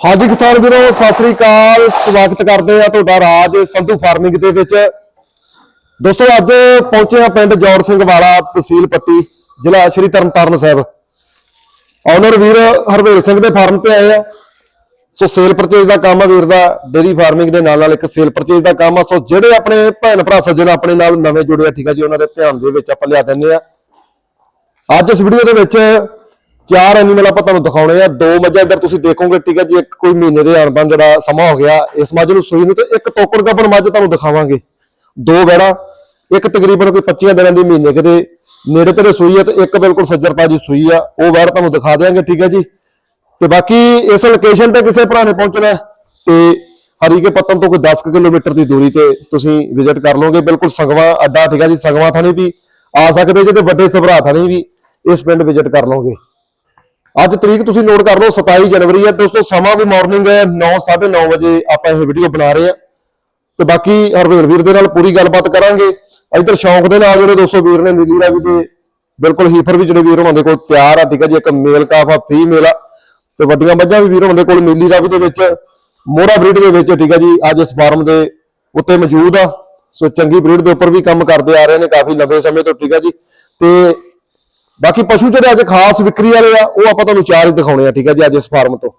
ਹਾਂਜੀ ਕਿਸਾਨ ਵੀਰੋ, ਸਤਿ ਸ੍ਰੀ ਅਕਾਲ। ਸਵਾਗਤ ਕਰਦੇ ਆ ਤੁਹਾਡਾ ਰਾਜ ਸੰਧੂ ਫਾਰਮਿੰਗ ਦੇ ਵਿੱਚ। ਦੋਸਤੋ, ਅੱਜ ਪਹੁੰਚੇ ਆ ਪਿੰਡ ਜੋੜ ਸਿੰਘ ਵਾਲਾ, ਤਹਿਸੀਲ ਪੱਟੀ, ਜ਼ਿਲ੍ਹਾ ਸ਼੍ਰੀ ਤਰਨਤਾਰਨ ਸਾਹਿਬ। ਆਨਰ ਵੀਰ ਹਰਵੇਲ ਸਿੰਘ ਦੇ ਫਾਰਮ ਤੇ ਆਏ ਆ। ਸੋ ਸੇਲ ਪਰਚੇਜ ਦਾ ਕੰਮ ਆ ਵੀਰ ਦਾ ਡੇਰੀ ਫਾਰਮਿੰਗ ਦੇ ਨਾਲ ਨਾਲ ਇੱਕ ਸੇਲ ਪਰਚੇਜ ਦਾ ਕੰਮ ਆ। ਸੋ ਜਿਹੜੇ ਆਪਣੇ ਭੈਣ ਭਰਾ ਸੱਜਣ ਆਪਣੇ ਨਾਲ ਨਵੇਂ ਜੁੜੇ ਆ, ਠੀਕ ਆ ਜੀ, ਉਹਨਾਂ ਦੇ ਧਿਆਨ ਦੇ ਵਿੱਚ ਆਪਾਂ ਲਿਆ ਦਿੰਦੇ ਆ। ਅੱਜ ਇਸ ਵੀਡੀਓ ਦੇ ਵਿੱਚ ਚਾਰ ਐਨੀਮਲ ਆਪਾਂ ਤੁਹਾਨੂੰ ਦਿਖਾਉਣੇ ਆ, ਦੋ ਮੱਝਾਂ, ਇੱਧਰ ਤੁਸੀਂ ਦੇਖੋਗੇ, ਠੀਕ ਹੈ ਜੀ, ਇੱਕ ਕੋਈ ਮਹੀਨੇ ਦੇ ਅਣਬਣ ਜਿਹੜਾ ਸਮਾਂ ਹੋ ਗਿਆ, ਇਸ ਮੱਝ ਨੂੰ ਸੂਈ ਨੂੰ ਤੇ ਇੱਕ ਤੋਕੜ ਗੱਭਣ ਮੱਝ ਤੁਹਾਨੂੰ ਦਿਖਾਵਾਂਗੇ। ਦੋ ਵੈੜਾ ਇੱਕ ਤਕਰੀਬਨ ਕੋਈ 25 ਦਿਨਾਂ ਦੀ ਮਹੀਨੇ ਕਿਤੇ ਨੇੜੇ ਤੇੜੇ ਸੂਈ ਹੈ ਤੇ ਇੱਕ ਬਿਲਕੁਲ ਸੱਜਰ ਜੀ ਸੂਈ ਆ, ਉਹ ਵੈੜ ਤੁਹਾਨੂੰ ਦਿਖਾ ਦਿਆਂਗੇ, ਠੀਕ ਹੈ ਜੀ। ਤੇ ਬਾਕੀ ਇਸ ਲੋਕੇਸ਼ਨ ਤੇ ਕਿਸੇ ਭਰਾ ਨੇ ਪਹੁੰਚਣਾ ਤੇ ਹਰੀਕੇ ਪੱਤਨ ਤੋਂ ਕੋਈ 10 ਕੁ ਕਿਲੋਮੀਟਰ ਦੀ ਦੂਰੀ ਤੇ ਤੁਸੀਂ ਵਿਜ਼ਿਟ ਕਰ ਲਓਗੇ, ਬਿਲਕੁਲ ਸੰਗਵਾ, ਅੱਡਾ, ਠੀਕ ਹੈ ਜੀ, ਸੰਗਵਾ ਥਾਣੀ ਵੀ, ਆ ਸਕਦੇ ਜੇ ਤੇ ਵੱਡੇ ਸਭਰਾ ਥਾਣੀ ਵੀ, ਇਸ ਪਿੰਡ ਵਿਜ਼ਿਟ ਕਰ ਲਓਗੇ। ਅੱਜ ਤਰੀਕ ਤੁਸੀਂ ਨੋਟ ਕਰ ਲਓ 27 ਜਨਵਰੀ ਹੈ, ਦੋਸਤੋ, ਸਮਾਂ ਵੀ ਮਾਰਨਿੰਗ 9:30 ਵਜੇ ਆਪਾਂ ਇਹ ਵੀਡੀਓ ਬਣਾ ਰਹੇ ਆ ਤੇ ਬਾਕੀ ਹਰਵੀਰ ਵੀਰ ਦੇ ਨਾਲ ਪੂਰੀ ਗੱਲਬਾਤ ਕਰਾਂਗੇ। ਇੱਧਰ ਸ਼ੌਂਕ ਦੇ ਨਾਲ ਜਿਹੜੇ ਦੋਸਤੋ ਵੀਰ ਨੇ, ਨੀਲੀ ਰਾਵੀ ਦੇ ਬਿਲਕੁਲ ਹੀਫਰ ਵੀ ਜਿਹੜੇ ਵੀਰ ਹੋਣਾ ਦੇ ਕੋਲ ਤਿਆਰ ਆ, ਠੀਕ ਹੈ ਜੀ, ਇੱਕ ਮੇਲ ਕਾਫ ਆ ਫੀਮੇਲ ਆ। ਤੇ ਵੱਡੀਆਂ ਮੱਝਾਂ ਵੀ ਵੀਰ ਹੋਣਾ ਦੇ ਕੋਲ ਨੀਲੀ ਰਾਵੀ ਦੇ ਵਿੱਚ ਮੋੜਾ ਬਰੀਡ ਦੇ ਵਿੱਚ, ਠੀਕ ਹੈ ਜੀ, ਅੱਜ ਇਸ ਫਾਰਮ ਦੇ ਉੱਤੇ ਮੌਜੂਦ ਆ। ਸੋ ਚੰਗੀ ਬਰੀਡ ਦੇ ਉੱਪਰ ਵੀ ਕੰਮ ਕਰਦੇ ਆ ਰਹੇ ਨੇ ਕਾਫੀ ਲੰਬੇ ਸਮੇਂ ਤੋਂ, ਠੀਕ ਹੈ ਜੀ। ਤੇ ਬਾਕੀ ਪਸ਼ੂ ਜਿਹੜੇ ਅੱਜ ਖਾਸ ਵਿਕਰੀ ਵਾਲੇ ਆ, ਉਹ ਆਪਾਂ ਤੁਹਾਨੂੰ ਚਾਰ ਹੀ ਦਿਖਾਉਣੇ ਆ, ਠੀਕ ਹੈ ਜੀ, ਅੱਜ ਇਸ ਫਾਰਮ ਤੋਂ।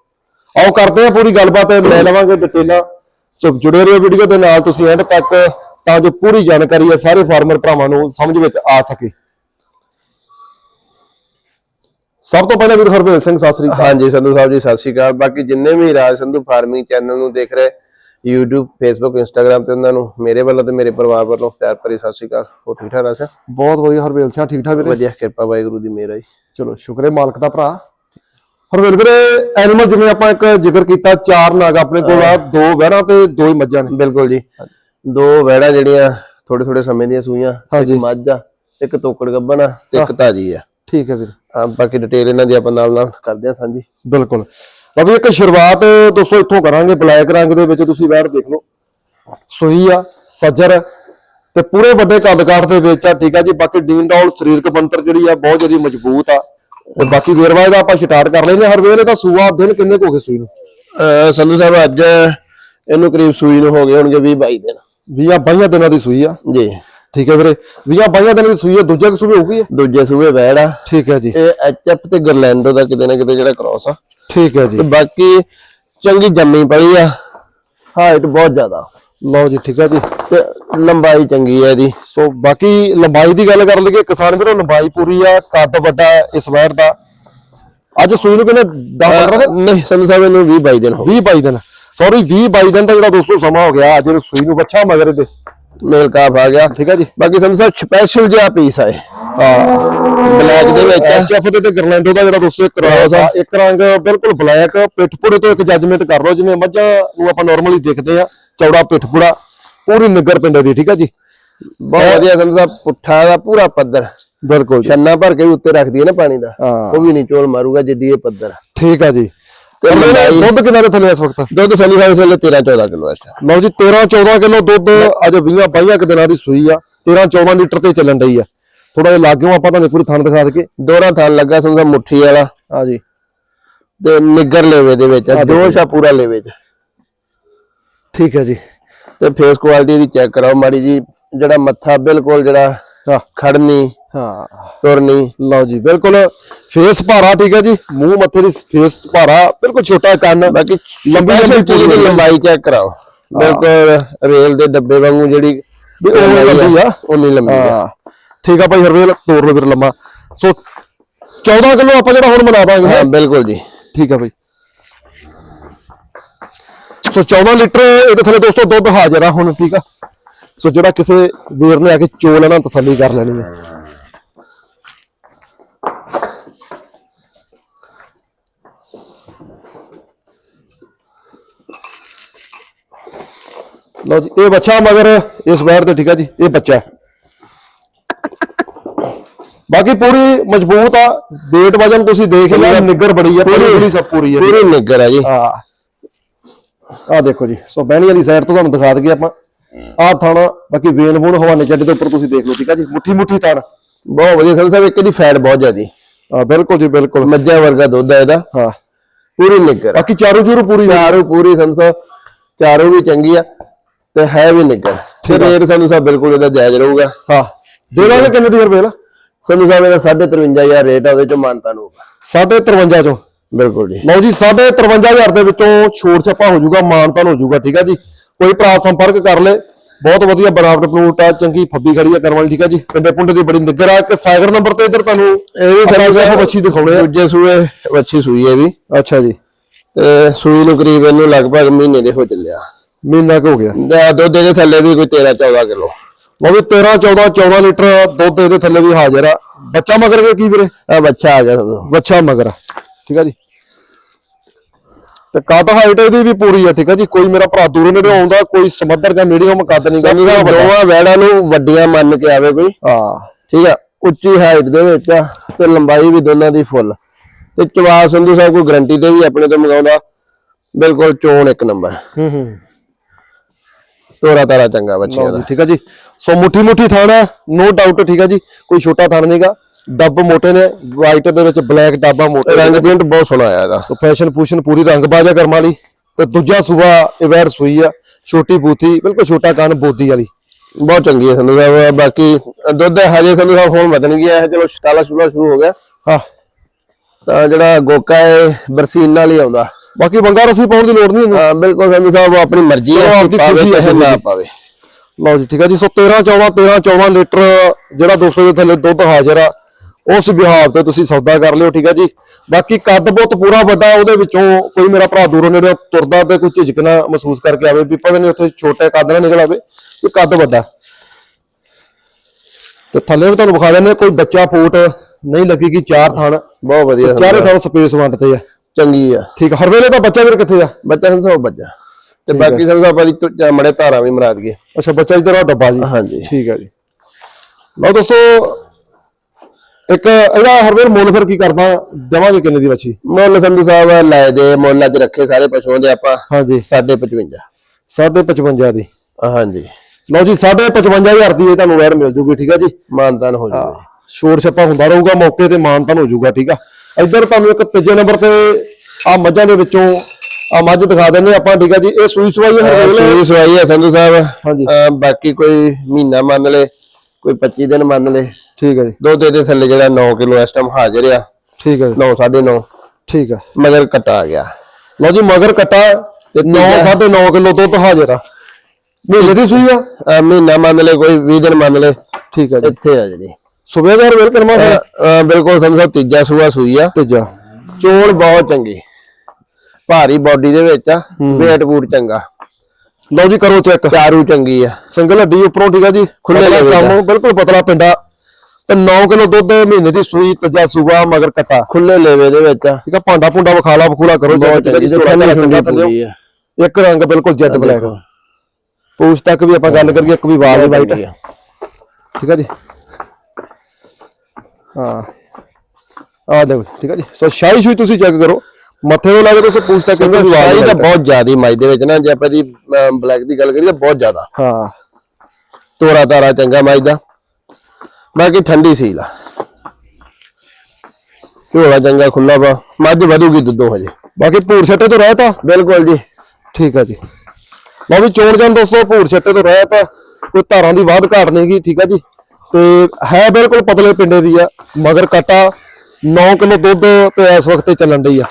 ਆਓ ਕਰਦੇ ਆ ਪੂਰੀ ਗੱਲਬਾਤ ਲੈ ਲਵਾਂਗੇ ਡਿਟੇਲਾਂ ਸੋ ਜੁੜੇ ਰਹੋ ਵੀਡੀਓ ਦੇ ਨਾਲ ਤੁਸੀਂ ਐਂਡ ਤੱਕ, ਤਾਂ ਜੋ ਪੂਰੀ ਜਾਣਕਾਰੀ ਹੈ ਸਾਰੇ ਫਾਰਮਰ ਭਰਾਵਾਂ ਨੂੰ ਸਮਝ ਵਿੱਚ ਆ ਸਕੇ। ਸਭ ਤੋਂ ਪਹਿਲਾਂ ਵੀਰ ਹਰਵੇਲ ਸਿੰਘ, ਸਤਿ ਸ੍ਰੀ ਅਕਾਲ। ਹਾਂਜੀ, ਸੰਧੂ ਸਾਹਿਬ ਜੀ, ਸਤਿ ਸ਼੍ਰੀ ਅਕਾਲ। ਬਾਕੀ ਜਿੰਨੇ ਵੀ ਰਾਜ ਸੰਧੂ ਫਾਰਮਿੰਗ ਚੈਨਲ ਨੂੰ ਦੇਖ ਰਹੇ YouTube Facebook Instagram ਤੇ ਉਹਨਾਂ ਨੂੰ ਮੇਰੇ ਵੱਲੋਂ ਤੇ ਮੇਰੇ ਪਰਿਵਾਰ ਵੱਲੋਂ ਪਿਆਰ ਭਰੀ ਸਤਿ ਸ਼੍ਰੀ ਅਕਾਲ। ਹੋ ਠੀਕ ਠਾਕ ਰਾਜ? ਬਹੁਤ ਵਧੀਆ ਹਰਵੇਲ ਸਿੰਘ ਠੀਕ ਠਾਕ ਵੀਰੇ? ਵਧੀਆ ਕਿਰਪਾ ਵਾਹਿਗੁਰੂ ਦੀ ਮਿਹਰ ਹੈ। ਚਲੋ ਸ਼ੁਕਰ ਮਾਲਕ ਦਾ ਭਰਾ। ਹਰਵੇਲ ਵੀਰੇ ਐਨੀਮਲ ਜਿਵੇਂ ਆਪਾਂ ਇੱਕ ਜ਼ਿਕਰ ਕੀਤਾ ਚਾਰ ਨਾਗ ਆਪਣੇ ਕੋਲ ਆ ਦੋ ਵਹਿਰਾਂ ਤੇ ਦੋ ਹੀ ਮੱਝਾਂ ਨੇ। ਬਿਲਕੁਲ ਜੀ। ਦੋ ਵੈੜਾਂ ਜਿਹੜੀਆਂ ਥੋੜੇ ਥੋੜੇ ਸਮੇਂ ਦੀਆਂ ਸੂਈਆਂ ਇੱਕ ਹਾਂਜੀ। ਮੱਝ ਆ ਇੱਕ ਤੋਕੜ ਗੱਬਣ ਆ ਤੇ ਇੱਕ ਤਾਜੀ ਆ। ਠੀਕ ਹੈ ਵੀਰ। ਆ ਬਾਕੀ ਡਿਟੇਲ ਇਹਨਾਂ ਦੀ ਆਪਾਂ ਨਾਲ ਨਾਲ ਕਰਦੇ ਆ ਸਾਂਝੀ। ਬਿਲਕੁਲ। ਬਾਕੀ ਇੱਕ ਸ਼ੁਰੂਆਤ ਦੋਸਤੋ ਇੱਥੋਂ ਕਰਾਂਗੇ ਬਲੈਕ ਰੰਗ ਦੇ ਵਿੱਚ ਤੁਸੀਂ ਵੈੜ ਦੇਖ ਲਓ। ਸੂਈ ਆ ਸੱਜਰ ਤੇ ਪੂਰੇ ਵੱਡੇ ਕੱਦ ਕਾਠ ਦੇ ਵਿੱਚ ਆ ਠੀਕ ਆ ਜੀ। ਬਾਕੀ ਡੀਨ ਡੌਲ ਸਰੀਰਕ ਬੰਤਰ ਜਿਹੜੀ ਆ ਬਹੁਤ ਜ਼ਿਆਦਾ ਮਜ਼ਬੂਤ ਆ। ਤੇ ਬਾਕੀ ਵੇਰਵਾ ਇਹਦਾ ਆਪਾਂ ਸਟਾਰਟ ਕਰ ਲੈਨੇ ਹਰ ਵੇਲੇ ਦਾ ਸੂਆ ਦਿਨ ਕਿੰਨੇ ਕੁ ਹੋ ਗਏ ਸੂਈ ਨੂੰ? ਸੰਧੂ ਸਾਹਿਬ ਅੱਜ ਇਹਨੂੰ ਕਰੀਬ ਸੂਈ ਨੂੰ ਹੋ ਗਏ ਹੋਣਗੇ 20 22 ਦਿਨ। 20 22 ਦਿਨਾਂ ਦੀ ਸੂਈ ਆ। ਜੀ। ਠੀਕ ਹੈ ਵੀਰੇ। 20 22 ਦਿਨਾਂ ਦੀ ਸੂਈ ਆ ਦੂਜੇ ਸੂਬੇ ਹੋਊਗੀ ਦੂਜੇ ਸੂਬੇ ਵੈੜ ਆ। ਠੀਕ ਹੈ ਜੀ। ਇਹ ਐਚਐਫ ਤੇ ਗਰਲੈਂਡੋ ਦਾ ਕਿਤੇ ਨਾ ਕਿਤੇ ਜਿਹੜਾ ਕ੍ਰਾਸ ਆ। ਠੀਕ ਹੈ ਤੇ ਜੀ ਬਾਕੀ ਚੰਗੀ ਜੰਮੀ ਪਈ ਆ। ਹਾਈਟ ਬਹੁਤ ਜ਼ਿਆਦਾ। ਲਓ ਜੀ ਠੀਕ ਹੈ ਜੀ। ਤੇ ਲੰਬਾਈ ਚੰਗੀ ਹੈ ਇਹਦੀ। ਸੋ ਬਾਕੀ ਲੰਬਾਈ ਦੀ ਗੱਲ ਕਰ ਲਈਏ ਕਿਸਾਨ ਵੀਰੋ ਲੰਬਾਈ ਪੂਰੀ ਆ ਕੱਦ ਵੱਡਾ ਹੈ ਇਸ ਵੈਰ ਦਾ। ਅੱਜ ਸੂਈ ਨੂੰ ਕਿੰਨੇ 10 15 ਦਿਨ? ਨਹੀਂ ਸੰਧੂ ਸਾਹਿਬ ਇਹਨੂੰ 20 22 ਦਿਨ ਹੋ 20 22 ਦਿਨ। ਸੌਰੀ 20 22 ਦਿਨ ਦਾ ਜਿਹੜਾ ਦੋਸਤੋ ਸਮਾਂ ਹੋ ਗਿਆ ਅੱਜ ਸੂਈ ਨੂੰ ਬੱਚਾ ਮਗਰ ਦੇ। ਮੇਲ ਕਾਫ ਆ ਗਿਆ। ਠੀਕ ਹੈ ਜੀ। ਬਾਕੀ ਸੰਧੂ ਸਾਹਿਬ ਸਪੈਸ਼ਲ ਜਿਹਾ ਪੀਸ ਆ ਇਹ। ਬਲੈਕ ਦੇ ਵਿੱਚ ਆ। ਐਚਐਫ ਦੇ ਤੇ ਗਰਲੈਂਡੋ ਦਾ ਜਿਹੜਾ ਦੋਸਤੋ ਇੱਕ ਰੋਸ ਆ ਇੱਕ ਰੰਗ ਬਿਲਕੁਲ ਬਲੈਕ ਪਿੱਠਪੂੜੇ ਤੋਂ ਇੱਕ ਜੱਜਮੈਂਟ ਕਰ ਲਓ ਜਿਵੇਂ ਮੱਝਾਂ ਨੂੰ ਆਪਾਂ ਨਾਰਮਲੀ ਦੇਖਦੇ ਆ ਚੌੜਾ ਪਿੱਠਪੂੜਾ ਪੂਰੀ ਨਿੱਗਰ ਪਿੰਡ ਦੀ ਠੀਕ ਹੈ ਜੀ। ਬਹੁਤ ਵਧੀਆ ਸੰਧੂ ਸਾਹਿਬ ਪੁੱਠਾ ਦਾ ਪੂਰਾ ਪੱਧਰ। ਬਿਲਕੁਲ ਛੰਨਾ ਭਰ ਕੇ ਉੱਤੇ ਰੱਖਦੀ ਹੈ ਨਾ ਪਾਣੀ ਦਾ। ਹਾਂ। ਉਹ ਵੀ ਨਹੀਂ ਚੋਲ ਮਾਰੂਗਾ ਜਿੱਡੀ ਇਹ ਪੱਧਰ। ਆ। ਠੀਕ ਹੈ ਜੀ। ਤੇ ਦੁੱਧ ਕਿੰਨਾ ਦੇ ਥੱਲੇ ਇਸ ਵਕਤ ਦੁੱਧ ਸਾਹਿਬ ਥੱਲੇ 13 14 ਕਿਲੋ ਐਸਾ ਲਓ ਜੀ 13 14 ਕਿਲੋ ਦੁੱਧ ਅੱਜ 20 22 ਕੁ ਦਿਨਾਂ ਦੀ ਸੂਈ ਆ 13 14 ਲੀਟਰ ਤੇ ਚੱਲਣ ਡਈ ਆ। ਥੋੜਾ ਜਿਹਾ ਲਾਗਿਓ ਆਪਾਂ ਤੁਹਾਨੂੰ ਪੂਰੀ ਥਣ ਦਿਖਾ ਦਈਏ। ਦੋਹਰਾ ਥਾਨ ਲੱਗਾ ਸਾਹਿਬ ਮੁੱਠੀ ਵਾਲਾ। ਆ ਜੀ। ਤੇ ਨਿੱਗਰ ਲੇਵੇ ਦੇ ਵਿੱਚ ਜੋਸ਼ ਆ ਪੂਰਾ ਲੇਵੇ 'ਚ। ਠੀਕ ਹੈ ਜੀ। ਤੇ ਫੇਸ ਕੁਆਲਿਟੀ ਦੀ ਚੈੱਕ ਕਰਾਓ ਮਾੜੀ ਜੀ ਜਿਹੜਾ ਮੱਥਾ ਬਿਲਕੁਲ ਜਿਹੜਾ ਹਾਂ ਖੜਨੀ ਹਾਂ। ਤੁਰਨੀ। ਲਓ ਜੀ ਬਿਲਕੁਲ ਫੇਸ ਭਾਰਾ ਠੀਕ ਹੈ ਜੀ। ਮੂੰਹ ਮੱਥੇ ਦੀ ਫੇਸ ਭਾਰਾ ਬਿਲਕੁਲ ਛੋਟਾ ਕੰਨ ਬਾਕੀ ਲੰਬੀ ਲੰਬੀ ਚੀਜ਼ ਦੀ ਲੰਬਾਈ ਚੈੱਕ ਕਰਾਓ। ਬਿਲਕੁਲ ਰੇਲ ਦੇ ਡੱਬੇ ਵਾਂਗੂ ਜਿਹੜੀ ਵੀ ਉਹ ਲੰਬੀ ਆ। ਉਨੀ ਲੰਬੀ ਆ। ਹਾਂ। ਠੀਕ ਆ ਭਾਈ ਹਰਵੇਲ ਤੋਰ ਲੋ ਵੀਰ ਲੰਮਾ। ਸੋ 14 ਕਿਲੋ ਆਪਾਂ ਜਿਹੜਾ ਹੁਣ ਬਣਾ ਦਾਂਗੇ ਹਾਂ ਬਿਲਕੁਲ ਜੀ। ਠੀਕ ਆ ਭਾਈ। ਸੋ 14 ਲੀਟਰ ਇਹਦੇ ਥੱਲੇ ਦੋਸਤੋ ਦੁੱਧ ਹਾਜ਼ਰ ਆ ਹੁਣ ਠੀਕ ਆ। ਸੋ ਜਿਹੜਾ ਕਿਸੇ ਵੀਰ ਨੇ ਆ ਕੇ ਚੋ ਲੈਣਾ ਤਸੱਲੀ ਕਰ ਲੈਣੀ ਹੈ। ਲਓ ਜੀ ਇਹ ਬੱਚਾ ਮਗਰ ਇਸ ਵਾਰ ਤੇ ਠੀਕ ਆ ਜੀ ਇਹ ਬੱਚਾ ਹੈ। ਬਾਕੀ ਪੂਰੀ ਮਜ਼ਬੂਤ ਆ weight ਵਜਨ ਤੁਸੀਂ ਦੇਖ ਲਿਆ ਨਿੱਗਰ ਬੜੀ ਆ ਪੂਰੀ ਪੂਰੀ ਸਭ ਪੂਰੀ ਆ। ਪੂਰੀ ਨਿੱਗਰ ਆ ਜੀ। ਆ ਆ ਦੇਖੋ ਜੀ ਸੋ ਬਹਿਣੀ ਵਾਲੀ ਸਾਈਡ ਤੋਂ ਤੁਹਾਨੂੰ ਦਿਖਾ ਦਈਏ ਆਪਾਂ। ਆ ਥਾਣਾ ਬਾਕੀ ਵੇਨ ਵੂਨ ਹਵਾਨੇ ਚੱਡੇ ਦੇ ਉੱਪਰ ਤੁਸੀਂ ਦੇਖ ਲਓ ਠੀਕ ਆ ਜੀ? ਮੁੱਠੀ ਮੁੱਠੀ ਥਣ। ਬਹੁਤ ਵਧੀਆ ਸੰਧੂ ਸਾਹਿਬ ਇੱਕ ਦੀ ਫੈਟ ਬਹੁਤ ਜ਼ਿਆਦੀ। ਆ ਬਿਲਕੁਲ ਜੀ ਬਿਲਕੁਲ। ਮੱਝਾਂ ਵਰਗਾ ਦੁੱਧ ਆ ਇਹਦਾ। ਹਾਂ। ਪੂਰੀ ਨਿੱਗਰ ਬਾਕੀ ਚਾਰੂ ਚੂਰੂ ਪੂਰੀ। ਚਾਰੂ ਪੂਰੀ ਸੰਸੋ ਚਾਰੂ ਵੀ ਚੰਗੀ ਆ ਤੇ ਹੈ ਵੀ ਨਿੱਗਰ ਤੇ ਰੇਟ ਸੰਧੂ ਸਾਹਿਬ ਬਿਲਕੁਲ ਇਹਦਾ ਜਾਇਜ਼ ਰਹੂਗਾ। ਹਾਂ। ਦੇ ਦਾਂਗੇ ਕਿੰਨੇ ਦੀ ਫਿਰ ਵੇਲ? ਸੰਧੂ ਸਾਹਿਬ ਇਹਦਾ 53500 ਰੇਟ ਆ ਉਹਦੇ ਚ ਮਾਨਤਾ ਨੂੰ ਸਾਢੇ 53 ਚੋਂ? ਬਿਲਕੁਲ ਜੀ। ਲਓ ਜੀ ਸਾਢੇ 53000 ਦੇ ਵਿੱਚੋਂ ਛੋੜ ਛੱਪਾ ਹੋ ਜਾਊਗਾ ਮਾਨਤਾਨ ਹੋ ਜਾਊਗਾ ਠੀਕ ਆ ਜੀ? ਕੋਈ ਭਰਾ ਸੰਪਰਕ ਕਰ ਲੈ। ਬਹੁਤ ਵਧੀਆ ਬਰਾਬਰ ਪਲੂਟ ਆ ਚੰਗੀ ਫੱਬੀ ਖੜੀ ਆ ਕਰਨ ਵਾਲੀ ਠੀਕ ਆ ਜੀ? ਪਿੰਡੇ ਪੁੰਡੇ ਦੀ ਬੜੀ ਨਿੱਗਰ ਆ। ਇੱਕ ਸਾਈਕਲ ਨੰਬਰ ਤੇ ਇੱਧਰ ਤੁਹਾਨੂੰ ਇਹ ਵੀ ਸਾਹਿਬ ਵੱਛੀ ਦਿਖਾਉਣੇ ਆ। ਦੂਜੇ ਸੂਏ ਵੱਛੀ ਸੂਈ ਹੈ ਵੀ। ਅੱਛਾ ਜੀ। ਤੇ ਸੂਈ ਨੂੰ ਕਰੀਬ ਇਹਨੂੰ ਲਗਭਗ ਮਹੀਨੇ ਦੇ ਹੋ ਚੱਲਿਆ। ਮਹੀਨਾ ਕੁ ਹੋ ਗਿਆ। ਦੁੱਧ ਦੇ ਥੱਲੇ ਵੀ ਕੋਈ 13 14 ਕਿਲੋ। ਲਓ ਵੀ 13 14 14 ਲੀਟਰ ਦੁੱਧ ਇਹਦੇ ਥੱਲੇ ਵੀ ਹਾਜ਼ਰ ਆ। ਬੱਚਾ ਮਗਰ ਕੇ ਕੀ ਵੀਰੇ? ਆ ਬੱਚਾ ਆ ਗਿਆ ਬੱਚਾ ਮਗਰ ਠੀਕ ਆ ਜੀ। ਤੇ ਕੱਦ ਹਾਈਟ ਇਹਦੀ ਵੀ ਪੂਰੀ ਆ ਠੀਕ ਆ ਜੀ? ਕੋਈ ਮੇਰਾ ਭਰਾ ਦੂਰੋਂ ਨੇੜੇ ਆਉਂਦਾ ਕੋਈ ਸਮੱਧਰ ਜਾਂ ਮੀਡੀਅਮ ਕੱਦ ਨਹੀਂ ਸਾਹਿਬ ਦੋਵਾਂ ਵੈੜਾਂ ਨੂੰ ਵੱਡੀਆਂ ਮੰਨ ਕੇ ਆਵੇ ਕੋਈ। ਹਾਂ। ਠੀਕ ਆ? ਉੱਚੀ ਹਾਈਟ ਦੇ ਵਿੱਚ ਆ ਤੇ ਲੰਬਾਈ ਵੀ ਦੋਨਾਂ ਦੀ ਫੁੱਲ ਤੇ ਚਵਾ ਸੰਧੂ ਸਾਹਿਬ ਕੋਈ ਗਰੰਟੀ ਤੇ ਵੀ ਆਪਣੇ ਤੋਂ ਮੰਗਾਉਂਦਾ। ਬਿਲਕੁਲ ਚੋਣ ਇੱਕ ਨੰਬਰ ਹੂੰ ਹੂੰ। ਤੋਰਾ ਤਾਰਾ ਚੰਗਾ ਬੱਚਿਆਂ ਦਾ। ਠੀਕ ਆ ਜੀ? ਸੋ ਮੁੱਠੀ ਮੁੱਠੀ ਥਾਣਾ ਨੋ ਡਾਊਟ ਠੀਕ ਆ ਜੀ? ਕੋਈ ਛੋਟਾ ਥਾਣ ਨਹੀਂਗਾ ਡੱਬ ਮੋਟੇ ਨੇ ਵਾਈਟ ਦੇ ਵਿੱਚ ਬਲੈਕ ਡੱਬਾ ਮੋਟੇ ਰੰਗ ਪ੍ਰਿੰਟ ਬਹੁਤ ਸੋਹਣਾ ਆਇਆ ਇਹਦਾ। ਤੋ ਫੈਸ਼ਨ ਫੂਸ਼ਨ ਪੂਰੀ ਰੰਗ ਬਾਜਾ ਕਰਮ ਵਾਲੀ। ਤੇ ਦੂਜਾ ਸੂਆ ਇਹ ਵੈਰ ਸੂਈ ਆ ਛੋਟੀ ਬੂਥੀ ਬਿਲਕੁਲ ਛੋਟਾ ਕੰਨ ਬੋਦੀ ਵਾਲੀ। ਬਹੁਤ ਚੰਗੀ ਹੈ ਸੰਧੂ ਸਾਹਿਬ ਬਾਕੀ ਦੁੱਧ ਹਜੇ ਸੰਧੂ ਸਾਹਿਬ ਹੁਣ ਵਧਣ ਗਿਆ ਹੈ ਚਲੋ ਸ਼ਟਾਲਾ ਸ਼ੁਲਾ ਸ਼ੁਰੂ ਹੋ ਗਿਆ। ਹਾਂ। ਤਾਂ ਜਿਹੜਾ ਗੋਕਾ ਹੈ ਬਰਸੀਨ ਨਾਲ ਹੀ ਆਉਂਦਾ। ਬਾਕੀ ਬੰਗਾ ਰਸੀ ਪਾਉਣ ਦੀ ਲੋੜ ਨਹੀਂ ਹਾਂ ਬਿਲਕੁਲ ਸੰਧੂ ਸਾਹਿਬ ਆਪਣੀ ਮਰਜ਼ੀ ਹੈ ਪਾਵੇ ਖੁਸ਼ੀ ਹੈ ਨਾ ਪਾਵੇ। ਲਓ ਜੀ ਠੀਕ ਆ ਜੀ ਸੋ 13 14 13 14 ਲੀਟਰ ਜਿਹੜਾ 200 ਦੇ ਥੱਲੇ ਦੁੱਧ ਹਾਜ਼ਰ ਆ ਉਸ ਵਿਹਾਰ ਤੇ ਤੁਸੀਂ ਸੌਦਾ ਕਰ ਲਿਓ ਠੀਕ ਆ ਜੀ। ਬਾਕੀ ਕੱਦ ਬਹੁਤ ਪੂਰਾ ਵੱਡਾ ਉਹਦੇ ਵਿੱਚੋਂ ਕੋਈ ਮੇਰਾ ਭਰਾ ਦੂਰੋਂ ਨੇੜੇ ਤੁਰਦਾ ਤੇ ਕੋਈ ਝਿਜਕ ਨਾ ਮਹਿਸੂਸ ਕਰਕੇ ਆਵੇ ਵੀ ਪਤਾ ਨਹੀਂ ਉੱਥੇ ਛੋਟੇ ਕੱਦ ਨਾਲ ਨਿਕਲ ਆਵੇ ਕਿ ਕੱਦ ਵੱਡਾ। ਤੇ ਥੱਲੇ ਵੀ ਤੁਹਾਨੂੰ ਵਿਖਾ ਦਿੰਦੇ ਕੋਈ ਬੱਚਾ ਫੋਟ ਨਹੀਂ ਲੱਗੇਗੀ ਚਾਰ ਥਣ। ਬਹੁਤ ਵਧੀਆ ਚਾਰੇ। ਥਣ ਸਪੇਸ ਵੰਡਦੇ ਆ। ਚੰਗੀ ਆ। ਠੀਕ ਆ ਹਰ ਵੇਲੇ ਤਾਂ ਬੱਚਾ ਵੀਰ ਕਿੱਥੇ ਆ? ਬੱਚਾ ਸਾਹਿਬ ਬੱਚਾ। ਤੇ ਬਾਕੀ ਸੰਧੂ ਸਾਹਿਬ ਦੀ ਮੜੇ ਧਾਰਾਂ ਵੀ ਮਰਾ ਦਈਏ। ਅੱਛਾ ਬੱਚਾ ਇਧਰ ਆ ਡੱਬਾ ਜੀ। ਹਾਂਜੀ। ਠੀਕ ਹੈ ਜੀ। ਲਓ ਦੋਸਤੋ ਇੱਕ ਇਹਦਾ ਹਰਵੇਰ ਮੁੱਲ ਫਿਰ ਕੀ ਕਰਦਾ? ਦੇਵਾਂਗੇ ਕਿੰਨੇ ਦੀ ਬੱਚੀ? ਮੁੱਲ ਸੰਧੂ ਸਾਹਿਬ ਲੈ ਦੇ ਮੁੱਲ ਅੱਜ ਰੱਖੇ ਸਾਰੇ ਪਸ਼ੂਆਂ ਦੇ ਆਪਾਂ। ਹਾਂਜੀ। 55 55 ਦੀ। ਹਾਂਜੀ। ਲਓ ਜੀ 55000 ਦੀ ਇਹ ਤੁਹਾਨੂੰ ਵੈਰ ਮਿਲ ਜੂਗੀ ਠੀਕ ਹੈ ਜੀ? ਮਾਨਤਾਨ ਹੋ ਜਾਵੇ ਸ਼ੋਰ ਛੱਪਾ ਹੁੰਦਾ ਰਹੂਗਾ ਮੌਕੇ ਤੇ ਮਾਨਤਨ ਹੋ ਜਾਊਗਾ ਠੀਕ ਆ? ਇੱਧਰ ਤੁਹਾਨੂੰ ਇੱਕ ਤੀਜੇ ਨੰਬਰ ਤੇ ਆ ਮੱਝਾਂ ਦੇ ਵਿੱਚੋਂ ਆ ਮੱਝ ਦਿਖਾ ਦਿੰਦੇ ਆਪਾਂ ਠੀਕ ਆ ਜੀ? ਇਹ ਸੂਈ ਸਵਾਈ ਹੈ ਸੂਈ ਸਵਾਈ ਹੈ ਸੰਧੂ ਸਾਹਿਬ। ਹਾਂਜੀ। ਬਾਕੀ ਕੋਈ ਮਹੀਨਾ ਮੰਨ ਲੈ ਕੋਈ 25 ਦਿਨ ਮੰਨ ਲੈ। ਠੀਕ ਹੈ ਜੀ। ਦੁੱਧ ਦੇ ਥੱਲੇ ਜਿਹੜਾ 9 ਕਿਲੋ ਇਸ ਟਾਈਮ ਹਾਜ਼ਰ ਆ। ਠੀਕ ਹੈ ਜੀ। 9 9.5 ਠੀਕ ਹੈ। ਮਗਰ ਕਟਾ ਆ ਗਿਆ। ਲਓ ਜੀ ਮਗਰ ਕਟਾ ਤੇ 9 ਤੀਜਾ- 9.5 ਕਿਲੋ ਦੁੱਧ ਹਾਜ਼ਰ ਆ। ਮਹੀਨੇ ਦੀ ਸੂਈ ਆ? ਮਹੀਨਾ ਮੰਨ ਲੈ ਕੋਈ 20 ਦਿਨ ਮੰਨ ਲੈ ਠੀਕ ਹੈ ਜੀ। ਇੱਥੇ ਆ ਜਿਹੜੀ। ਸੁਬੇਦਾਰ ਵੇਲ ਕਰਮਾ ਅਹ, ਅਹ, ਬਿਲਕੁਲ ਸਾਹਿਬ ਤੀਜਾ ਸੂਆ ਸੂਈ ਆ। ਤੀਜਾ। ਚੋਣ ਬਹੁਤ ਚੰਗੀ। ਭਾਰੀ ਬਾਡੀ ਦੇ ਵਿੱਚ ਆ। ਵੇਟ ਬੂਟ ਚੰਗਾ। ਲਓ ਜੀ ਕਰੋ ਚੈੱਕ ਚਾਰੂ ਚੰਗੀ ਆ। ਸਿੰਗਲ ਹੱਡੀ ਉੱਪਰੋਂ ਠੀਕ ਆ ਜੀ। ਖੁੱਲੇ। ਕੰਮ ਬਿਲਕੁਲ ਪਤਲਾ ਪਿੰਡਾ ਤੇ 9 ਕਿਲੋ ਦੁੱਧ ਮਹੀਨੇ ਦੀ ਸੂਈ ਤੀਜਾ ਸੂਆ ਮਗਰ ਕਟਾ। ਖੁੱਲੇ ਲੇਵੇ ਦੇ ਵਿੱਚ ਠੀਕ ਆ ਭਾਂਡਾ ਭੁੰਡਾ ਵਿਖਾਲਾ ਬਖੂਲਾ ਕਰੋ ਬਹੁਤ ਠੀਕ ਆ ਜੀ, ਚੰਗੀ ਝੋਲਾ ਝਾਲਾ ਚੰਗਾ ਠੰਡੀ ਥੱਲਿਓ। ਪੂਰੀ ਆ। ਇੱਕ ਰੰਗ ਬਿਲਕੁਲ ਜੈਟ ਬਲੈਕ। ਪੂਛ ਤੱਕ ਵੀ ਆਪਾਂ ਗੱਲ ਕਰੀਏ ਇੱਕ ਵੀ ਵਾਲ ਵਾਈਟ ਚੰਗੀ ਆ। ਠੀਕ ਆ ਜੀ? ਹਾਂ। ਆ ਦੇਖੋ ਠੀਕ ਆ ਜੀ? ਸੋ ਸ਼ਾਹੀ ਸ਼ੂਈ ਤੁਸੀਂ ਚੈੱਕ ਕਰੋ। ਮੱਥੇ ਤੋਂ ਲੱਗੇ ਤੁਸੀਂ ਪੂਛ ਤੱਕ ਵੀ ਵਾਲ ਸਾਈ ਤਾਂ। ਬਹੁਤ ਜ਼ਿਆਦੀ ਮਾਈ ਦੇ ਵਿੱਚ ਨਾ ਜੇ ਆਪਾਂ ਦੀ ਬਲੈਕ ਦੀ ਗੱਲ ਕਰੀਏ ਤਾਂ ਬਹੁਤ ਜ਼ਿਆਦਾ। ਹਾਂ। ਤੋਰਾ ਤਾਰਾ ਚੰਗਾ ਮਾਈ ਦਾ ਬਾਕੀ ਠੰਡੀ ਸੀਲ ਆ। ਝੋਲਾ ਚੰਗਾ ਖੁੱਲਾ ਵਾ ਮੱਝ ਵਧੂਗੀ ਦੁੱਧੋਂ ਹਜੇ। ਬਾਕੀ ਭੂਰ ਛੱਟੇ ਤੋਂ ਰਹਿਤਾ ਬਿਲਕੁਲ ਜੀ। ਠੀਕ ਆ ਜੀ। ਲਓ ਵੀ ਚੋਣ ਜਾਨ ਦੋਸਤੋ ਭੂਰ ਛੱਟੇ ਤੋਂ ਰਹਿ ਤਾਂ ਕੋਈ ਧਾਰਾਂ ਦੀ ਵਾਧ ਘਾਟ ਨਹੀਂ ਗੀ ਠੀਕ ਆ ਜੀ। ਤੇ ਹੈ ਬਿਲਕੁਲ ਪਤਲੇ ਪਿੰਡੇ ਦੀ ਆ ਮਗਰ ਕਟਾ 9 ਕਿਲੋ ਦੁੱਧ ਤੇ ਇਸ ਵਕਤ ਤੇ ਚੱਲਣ ਡਈ ਆ।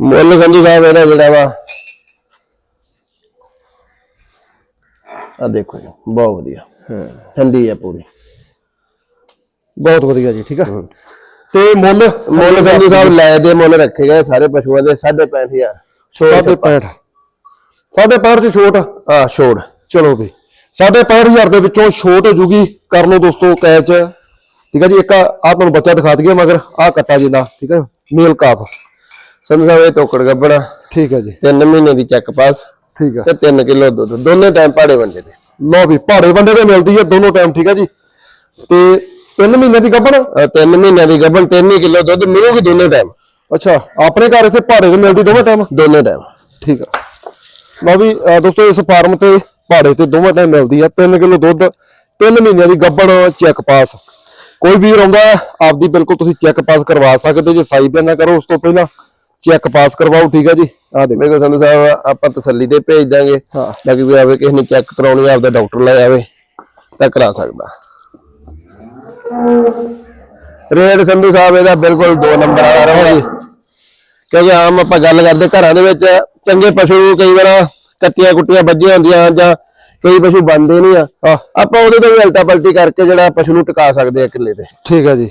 ਮੁੱਲ ਸੰਧੂ ਸਾਹਿਬ ਇਹਦਾ ਜਿਹੜਾ ਵਾ। ਆ ਦੇਖੋ ਜੀ ਬਹੁਤ ਵਧੀਆ। ਠੰਡੀ ਹੈ ਪੂਰੀ। ਬਹੁਤ ਵਧੀਆ ਜੀ ਠੀਕ ਆ? ਤੇ ਮੁੱਲ ਮੁੱਲ ਸੰਧੂ ਸਾਹਿਬ ਲੈ ਦੇ ਮੁੱਲ ਰੱਖੇ ਗਏ ਸਾਰੇ ਪਸ਼ੂਆਂ ਦੇ 55000 ਸਾਢੇ 65 ਸਾਢੇ 65 ਚ ਛੋਟ ਆ? ਛੋੜ ਚਲੋ ਵੀ ਸਾਢੇ 65000 ਦੇ ਵਿੱਚੋਂ ਛੋਟ ਹੋ ਜੂਗੀ ਕਰ ਲਓ ਦੋਸਤੋ ਕੈਚ। ਠੀਕ ਹੈ ਜੀ ਇੱਕ ਆ ਤੁਹਾਨੂੰ ਬੱਚਾ ਦਿਖਾ ਦਈਏ ਮਗਰ ਆ ਕੱਟਾ ਜਿੰਦਾ ਠੀਕ ਹੈ ਮੇਲ ਕਾਫ। ਸੰਧੂ ਸਾਹਿਬ ਇਹ ਤੋਕੜ ਗੱਬਣਾ ਠੀਕ ਹੈ ਜੀ। 3 ਮਹੀਨੇ ਦੀ ਚੈੱਕ ਪਾਸ। ਠੀਕ ਹੈ। ਤੇ 3 ਕਿਲੋ ਦੁੱਧ। ਦੋਨੇ ਟਾਈਮ ਪਾੜੇ ਵੰਡੇ ਦੇ। ਲਓ ਵੀ ਪਹਾੜੇ ਬੰਦੇ ਤੇ ਮਿਲਦੀ ਹੈ ਦੋਨੋਂ ਟਾਈਮ ਠੀਕ ਹੈ ਜੀ। ਤੇ 3 ਮਹੀਨੇ ਦੀ ਗੱਭਣ 3 ਮਹੀਨਿਆਂ ਦੀ ਗੱਬਣ 3 ਕਿਲੋ ਦੁੱਧ ਮਿਲੂਗੀ ਦੋਨੇ ਟਾਈਮ ਅੱਛਾ ਆਪਣੇ ਘਰ ਇੱਥੇ ਪਹਾੜੇ ਤੇ ਮਿਲਦੀ ਦੋਵੇਂ ਟਾਈਮ ਦੋਨੇ ਟਾਈਮ ਠੀਕ ਆ ਲਓ ਵੀ ਦੋਸਤੋ ਇਸ ਫਾਰਮ ਤੇ ਪਹਾੜੇ ਤੇ ਦੋਵੇਂ ਟਾਈਮ ਮਿਲਦੀ ਆ 3 ਕਿਲੋ ਦੁੱਧ 3 ਮਹੀਨਿਆਂ ਦੀ ਗੱਬਣ ਚੈੱਕ ਪਾਸ। ਕੋਈ ਵੀਰ ਆਉਂਦਾ ਆਪਦੀ ਬਿਲਕੁਲ ਤੁਸੀਂ ਚੈੱਕ ਪਾਸ ਕਰਵਾ ਸਕਦੇ ਜੇ ਸਾਈ ਬਿਆਨ ਕਰੋ ਉਸ ਤੋਂ ਪਹਿਲਾਂ। ਚੈੱਕ ਪਾਸ ਕਰਵਾਓ ਠੀਕ ਆ ਜੀ? ਆ ਦੇਖੋ। ਮੇਰੇ ਕੋਲ ਸੰਧੂ ਸਾਹਿਬ ਆਪਾਂ ਤਸੱਲੀ ਤੇ ਭੇਜ ਦਾਂਗੇ। ਹਾਂ। ਬਾਕੀ ਵੀ ਆਵੇ ਕਿਸੇ ਨੇ ਚੈੱਕ ਕਰਾਉਣੀ ਆ, ਆਪਦਾ ਡਾਕਟਰ ਲੈ ਆਵੇ ਤਾਂ ਕਰਾ ਸਕਦਾ। ਰੇਟ ਸੰਧੂ ਸਾਹਿਬ ਇਹਦਾ ਬਿਲਕੁਲ 2 ਨੰਬਰ ਆ ਰਿਹਾ ਜੀ। ਕਿਉਂਕਿ ਆਮ ਆਪਾਂ ਗੱਲ ਕਰਦੇ ਘਰਾਂ ਦੇ ਵਿੱਚ ਚੰਗੇ ਪਸ਼ੂ ਕਈ ਵਾਰ ਕੱਟੀਆਂ ਕੁੱਟੀਆਂ ਵੱਜੀਆਂ ਹੁੰਦੀਆਂ ਜਾਂ ਕਈ ਪਸ਼ੂ ਬੰਦੇ ਨਹੀਂ ਆ। ਆ ਆਪਾਂ ਉਹਦੇ ਤੋਂ ਵੀ ਉਲਟਾ ਪਲਟੀ ਕਰਕੇ ਜਿਹੜਾ ਪਸ਼ੂ ਨੂੰ ਟਿਕਾ ਸਕਦੇ ਆ ਕਿੱਲੇ ਤੇ। ਠੀਕ ਹੈ ਜੀ।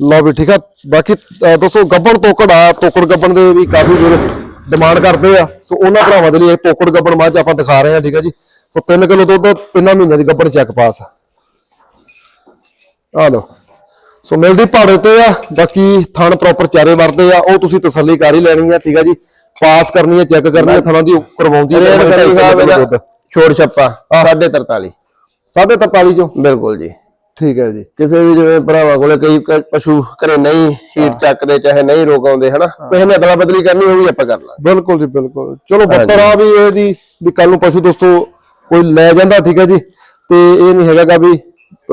ਲਓ ਵੀ ਠੀਕ ਆ। ਬਾਕੀ ਅਹ ਦੋਸਤੋ ਗੱਬਣ ਤੋਕੜ ਆ। ਤੋਕੜ ਗੱਬਣ ਦੇ ਵੀ ਕਾਫੀ ਵੀਰ ਡਿਮਾਂਡ ਕਰਦੇ ਆ। ਸੋ ਉਹਨਾਂ ਭਰਾਵਾਂ ਦੇ ਲਈ ਇਹ ਤੋਕੜ ਗੱਬਣ ਮੱਝ ਆਪਾਂ ਦਿਖਾ ਰਹੇ ਆ ਠੀਕ ਆ ਜੀ। ਸੋ 3 ਕਿਲੋ ਦੁੱਧ ਤਿੰਨਾਂ ਮਹੀਨਿਆਂ ਦੀ ਗੱਬਣ ਚੈੱਕ ਪਾਸ ਆ। ਆ ਲਓ। ਸੋ ਮਿਲਦੀ ਪਹਾੜੇ ਤੇ ਆ। ਬਾਕੀ ਥਣ ਪ੍ਰੋਪਰ ਚਾਰੇ ਵਰਦੇ ਆ। ਉਹ ਤੁਸੀਂ ਤਸੱਲੀ ਕਰ ਹੀ ਲੈਣੀ ਆ ਠੀਕ ਆ ਜੀ। ਪਾਸ ਕਰਨੀ ਆ ਚੈੱਕ ਕਰਨੀ ਆ ਥਣਾਂ ਦੀ ਕਰਵਾਉਂਦੀ ਰੇਟ ਸਾਹਿਬ ਇਹਦਾ। ਛੋੜ ਛੱਪਾ 43 ਸਾਢੇ 43 ਚੋਂ। ਬਿਲਕੁਲ ਜੀ। ਠੀਕ ਹੈ ਜੀ। ਕਿਸੇ ਵੀ ਜਿਵੇਂ ਭਰਾਵਾਂ ਕੋਲੇ ਕਈ ਕ- ਪਸ਼ੂ ਘਰੇ ਨਹੀਂ ਹੀਟ ਚੱਕਦੇ ਚਾਹੇ ਨਹੀਂ ਰੋਕ ਆਉਂਦੇ ਹਨਾ? ਕਿਸੇ ਨੇ ਅਦਲਾ ਬਦਲੀ ਕਰਨੀ ਉਹ ਵੀ ਆਪਾਂ ਕਰ ਲਾਂਗੇ। ਬਿਲਕੁਲ ਜੀ ਬਿਲਕੁਲ। ਚਲੋ ਬੱਤਰ ਆ ਵੀ ਇਹਦੀ ਵੀ ਕੱਲ ਨੂੰ ਪਸ਼ੂ ਦੋਸਤੋ ਕੋਈ ਲੈ ਜਾਂਦਾ ਠੀਕ ਹੈ ਜੀ। ਤੇ ਇਹ ਨਹੀਂ ਹੈਗਾਗਾ ਵੀ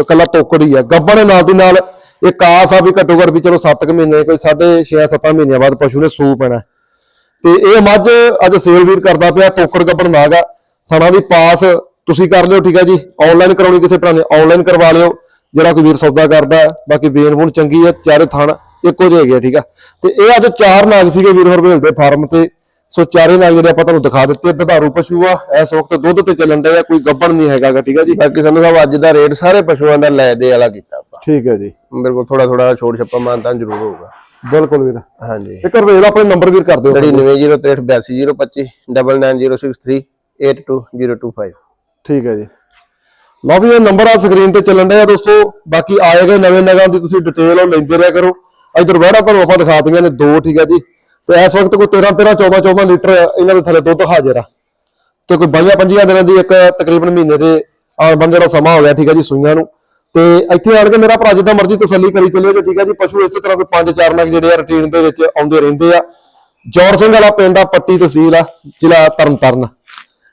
ਕੱਲਾ ਤੋਕੜੀ ਆ। ਗੱਬਣ ਦੇ ਨਾਲ ਦੀ ਨਾਲ ਇਹ ਕਾਸ ਆ ਵੀ ਘੱਟੋ ਘੱਟ ਵੀ ਚਲੋ 7 ਕੁ ਮਹੀਨੇ ਕੋਈ 6.5 7 ਮਹੀਨਿਆਂ ਬਾਅਦ ਪਸ਼ੂ ਨੇ ਸੂ ਪੈਣਾ। ਤੇ ਇਹ ਮੱਝ ਅੱਜ ਸੇਲ ਵੀਰ ਕਰਦਾ ਪਿਆ ਤੋਕੜ ਗੱਬਣ ਨਾਗਾ ਥਣਾ ਦੀ ਪਾਸ ਤੁਸੀਂ ਕਰ ਲਿਓ ਠੀਕ ਹੈ ਜੀ। ਆਨਲਾਈਨ ਕਰਾਉਣੀ ਕਿਸੇ ਭਰਾ ਨੇ ਆਨਲਾਈਨ ਕਰਵਾ ਲਿਓ। ਜਿਹੜਾ ਕੋਈ ਵੀਰ ਸੌਦਾ ਕਰਦਾ। ਬਾਕੀ ਬੇਨ ਬੂਨ ਚੰਗੀ ਹੈ ਚਾਰੇ ਥਣ ਇੱਕੋ ਜਿਹੇ ਹੈਗੇ ਆ, ਠੀਕ ਆ। ਤੇ ਇਹ ਅੱਜ ਚਾਰ ਨਾਗ ਸੀਗੇ ਵੀਰ ਹਰਵੇਲ ਦੇ ਫਾਰਮ ਤੇ। ਸੋ ਚਾਰੇ ਨਾਗ ਜਿਹੜੇ ਆਪਾਂ ਤੁਹਾਨੂੰ ਦਿਖਾ ਦਿੱਤੇ ਆ, ਦੁਧਾਰੂ ਪਸ਼ੂ ਆ ਇਸ ਵਕਤ ਦੁੱਧ ਤੇ ਚੱਲਣ ਡਿਆ ਕੋਈ ਗੱਬਣ ਨਹੀਂ ਹੈਗਾਗਾ ਠੀਕ ਆ ਜੀ। ਬਾਕੀ ਸੰਧੂ ਸਾਹਿਬ ਅੱਜ ਦਾ ਰੇਟ ਸਾਰੇ ਪਸ਼ੂਆਂ ਦਾ ਲੈ ਦੇ ਵਾਲਾ ਕੀਤਾ ਆਪਾਂ। ਠੀਕ ਹੈ ਜੀ। ਮੇਰੇ ਕੋਲ ਥੋੜਾ ਥੋੜਾ ਛੋੜ ਛੱਪਾ ਮਾਨਤਾਨ ਜ਼ਰੂਰ ਹੋਊਗਾ। ਬਿਲਕੁਲ ਵੀਰ। ਹਾਂਜੀ। ਇੱਕ ਹਰਵੇਲ ਆਪਣੇ ਨੰਬਰ ਵੀਰ ਕਰ ਦਿਓ। 9903822025 9906382025 ਠੀਕ ਹੈ ਜੀ। ਲਓ ਵੀ ਇਹ ਨੰਬਰ ਆ ਸਕਰੀਨ ਤੇ ਚੱਲਣ ਡਿਆ ਦੋਸਤੋ, ਬਾਕੀ ਆਏ ਗਏ ਨਵੇਂ ਨਗਾਂ ਦੀ ਤੁਸੀਂ ਡਿਟੇਲ ਉਹ ਲੈਂਦੇ ਰਿਹਾ ਕਰੋ। ਇਧਰ ਵੜਾ ਤੁਹਾਨੂੰ ਆਪਾਂ ਦਿਖਾ ਨੇ ਦੋ, ਠੀਕ ਹੈ ਜੀ। ਤੇ ਇਸ ਵਕਤ ਕੋਈ 13 13 14 14 ਲੀਟਰ ਇਹਨਾਂ ਦੇ ਥੱਲੇ ਦੁੱਧ ਹਾਜ਼ਰ ਆ। ਤੇ ਕੋਈ 22 25 ਦਿਨਾਂ ਦੀ ਇੱਕ ਤਕਰੀਬਨ ਮਹੀਨੇ ਦੇ ਆਉਣ ਬੰਦੇ ਦਾ ਸਮਾਂ ਹੋ ਗਿਆ, ਠੀਕ ਆ ਜੀ, ਸੂਈਆਂ ਨੂੰ। ਤੇ ਇੱਥੇ ਆਣ ਕੇ ਮੇਰਾ ਭਰਾ ਜਿੱਦਾਂ ਮਰਜ਼ੀ ਤਸੱਲੀ ਕਰੀ ਚੱਲਿਓ ਠੀਕ ਆ ਜੀ, ਪਸ਼ੂ ਇਸੇ ਤਰ੍ਹਾਂ ਕੋਈ ਪੰਜ, ਚਾਰ ਨਗ ਜਿਹੜੇ ਆ ਰੁਟੀਨ ਦੇ ਵਿੱਚ ਆਉਂਦੇ ਰਹਿੰਦੇ ਆ। ਜੋਰ ਸਿੰਘ ਵਾਲਾ ਪਿੰਡ ਆ, ਪੱਟੀ ਤਹਿਸੀਲ ਆ, ਜ਼ਿਲ੍ਹਾ ਤਰਨਤਾਰਨ।